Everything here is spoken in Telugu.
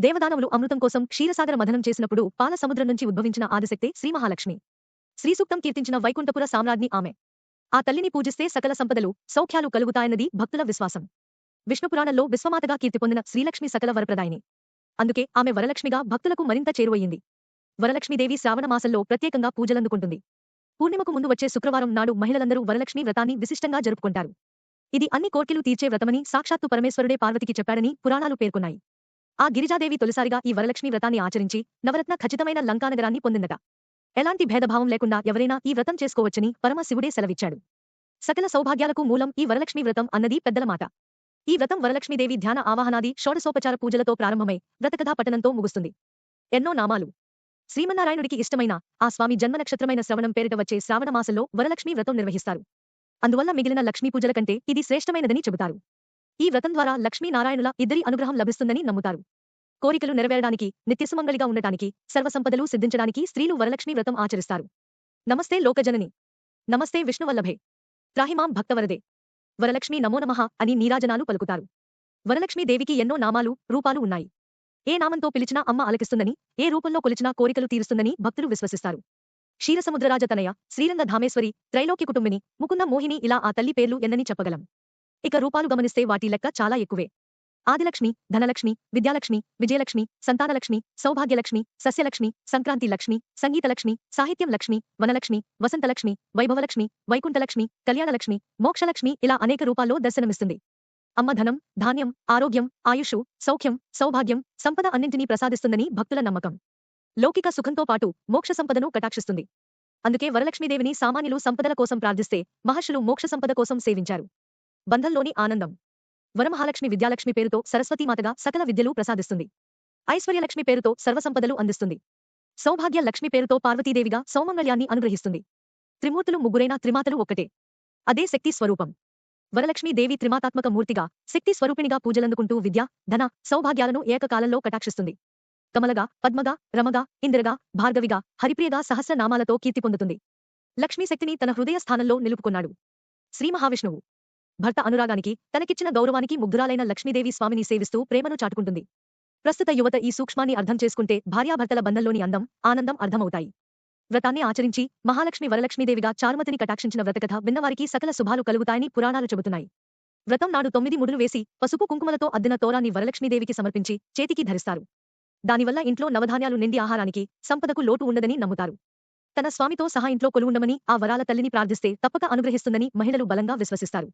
దేవదానవులు అమృతం కోసం క్షీరసాగర మథనం చేసినప్పుడు పాల సముద్రం నుంచి ఉద్భవించిన ఆదిశక్తే శ్రీ మహాలక్ష్మి శ్రీసూక్తం కీర్తించిన వైకుంఠపుర సామ్రాజ్ఞి ఆమె. ఆ తల్లిని పూజిస్తే సకల సంపదలు సౌఖ్యాలు కలుగుతాయన్నది భక్తుల విశ్వాసం. విష్ణుపురాణంలో విశ్వమాతగా కీర్తి పొందిన శ్రీలక్ష్మి సకల వరప్రదాయిని. అందుకే ఆమె వరలక్ష్మిగా భక్తులకు మరింత చేరువయ్యింది. వరలక్ష్మీదేవి శ్రావణ మాసంలో ప్రత్యేకంగా పూజలందుకుంటుంది. పూర్ణిమకు ముందు వచ్చే శుక్రవారం నాడు మహిళలందరూ వరలక్ష్మి వ్రతాన్ని విశిష్టంగా జరుపుకుంటారు. ఇది అన్ని కోర్కెలు తీర్చే వ్రతమని సాక్షాత్తు పరమేశ్వరుడే పార్వతికి చెప్పాడని పురాణాలు పేర్కొన్నాయి. ఆ గిరిజాదేవి తొలిసారిగా ఈ వరలక్ష్మి వ్రతాన్ని ఆచరించి నవరత్న ఖచ్చితమైన లంకానగరాన్ని పొందిందట. ఎలాంటి భేదభావం లేకుండా ఎవరైనా ఈ వ్రతం చేసుకోవచ్చని పరమశివుడే సెలవిచ్చాడు. సకల సౌభాగ్యాలకు మూలం ఈ వరలక్ష్మి వ్రతం అన్నది పెద్దల మాట ఈ వ్రతం వరలక్ష్మీదేవి ధ్యాన ఆవాహనాది షోడసోపచార పూజలతో ప్రారంభమై వ్రతకథా పఠనంతో ముగుస్తుంది. ఎన్నో నామాలు. శ్రీమన్నారాయణుడికి ఇష్టమైన ఆ స్వామి జన్మ నక్షత్రమైన శ్రవణం పేరిట వచ్చే శ్రావణ మాసంలో వరలక్ష్మి వ్రతం నిర్వహిస్తారు. అందువల్ల మిగిలిన లక్ష్మీ పూజల కంటే ఇది శ్రేష్టమైనదని చెబుతారు. ఈ వ్రతం ద్వారా లక్ష్మీనారాయణుల ఇద్దరి అనుగ్రహం లభిస్తుందని నమ్ముతారు. కోరికలు నెరవేరడానికి నిత్యసుమంగళిగా ఉండటానికి సర్వసంపదలు సిద్ధించడానికి స్త్రీలు వరలక్ష్మి వ్రతం ఆచరిస్తారు. నమస్తే లోకజనని. నమస్తే విష్ణువల్లభే. త్రాహిమాం భక్తవరదే. వరలక్ష్మి నమో నమః అని నీరాజనాలు పలుకుతారు. వరలక్ష్మీ దేవికి ఎన్నో నామాలు రూపాలు ఉన్నాయి. ఏ నామంతో పిలిచినా అమ్మ ఆలకిస్తుందని ఏ రూపంలో కొలిచినా కోరికలు తీరుస్తుందని భక్తులు విశ్వసిస్తారు. క్షీరసముద్రరాజ తనయ శ్రీరంగ ధామేశ్వరి త్రైలోక్య కుటుంబిని ముకుంద మోహిని ఇలా ఆ తల్లి పేర్లు ఎన్నని చెప్పగలం. ఇక రూపాలు గమనిస్తే వాటి లెక్క చాలా ఎక్కువే. ఆదిలక్ష్మి ధనలక్ష్మి విద్యాలక్ష్మి విజయలక్ష్మి సంతానలక్ష్మి సౌభాగ్యలక్ష్మి సస్యలక్ష్మి సంక్రాంతి లక్ష్మి సంగీతలక్ష్మి సాహిత్యం లక్ష్మి వనలక్ష్మి వసంతలక్ష్మి వైభవలక్ష్మి వైకుంఠలక్ష్మి కళ్యాణలక్ష్మి మోక్షలక్ష్మి ఇలా అనేక రూపాల్లో దర్శనమిస్తుంది. అమ్మ ధనం ధాన్యం ఆరోగ్యం ఆయుషు సౌఖ్యం సౌభాగ్యం సంపద అన్నింటినీ ప్రసాదిస్తుందని భక్తుల నమ్మకం. లౌకిక సుఖంతో పాటు మోక్ష సంపదను కటాక్షిస్తుంది. అందుకే వరలక్ష్మీదేవిని సామాన్యులు సంపదల కోసం ప్రార్థిస్తే మహర్షులు మోక్ష సంపద కోసం సేవించారు. బంధంలోని ఆనందం. వరమహాలక్ష్మి విద్యాలక్ష్మి పేరుతో సరస్వతీమాతగా సకల విద్యలు ప్రసాదిస్తుంది. ఐశ్వర్యలక్ష్మి పేరుతో సర్వసంపదలు అందిస్తుంది. సౌభాగ్య లక్ష్మి పేరుతో పార్వతీదేవిగా సౌమంగళ్యాన్ని అనుగ్రహిస్తుంది. త్రిమూర్తులు ముగ్గురైన త్రిమాతలు ఒక్కటే. అదే శక్తి స్వరూపం. వరలక్ష్మీ దేవి త్రిమాతాత్మక మూర్తిగా శక్తి స్వరూపిణిగా పూజలందుకుంటూ విద్య ధన సౌభాగ్యాలను ఏకకాలంలో కటాక్షిస్తుంది. కమలగా పద్మగా రమగా ఇందిరగా భార్గవిగా హరిప్రియగా సహస్రనామాలతో కీర్తి పొందుతుంది. లక్ష్మీశక్తిని తన హృదయ స్థానంలో నిలుపుకున్నాడు. శ్రీ మహావిష్ణువు. భర్త అనురాగానికి తనకిచ్చిన గౌరవానికి ముగ్ధురాలైన లక్ష్మీదేవి స్వామిని సేవిస్తూ ప్రేమను చాటుకుంటుంది. ప్రస్తుత యువత ఈ సూక్ష్మాన్ని అర్థం చేసుకుంటే భార్యాభర్తల బంధంలోని అందం ఆనందం అర్థమవుతాయి. వ్రతాన్ని ఆచరించి మహాలక్ష్మి వరలక్ష్మీదేవిగా చారుమతిని కటాక్షించిన వ్రతకథ విన్నవారికి సకల శుభాలు కలుగుతాయని పురాణాలు చెబుతున్నాయి. వ్రతం నాడు తొమ్మిది ముడులు వేసి పసుపు కుంకుమలతో అద్దిన తోరాన్ని వరలక్ష్మీదేవికి సమర్పించి చేతికి ధరిస్తారు. దానివల్ల ఇంట్లో నవధాన్యాలు నిండి ఆహారానికి సంపదకు లోటు ఉండదని నమ్ముతారు. తన స్వామితో సహా ఇంట్లో కొలువుండమని ఆ వరాల తల్లిని ప్రార్థిస్తే తప్పక అనుగ్రహిస్తుందని మహిళలు బలంగా విశ్వసిస్తారు.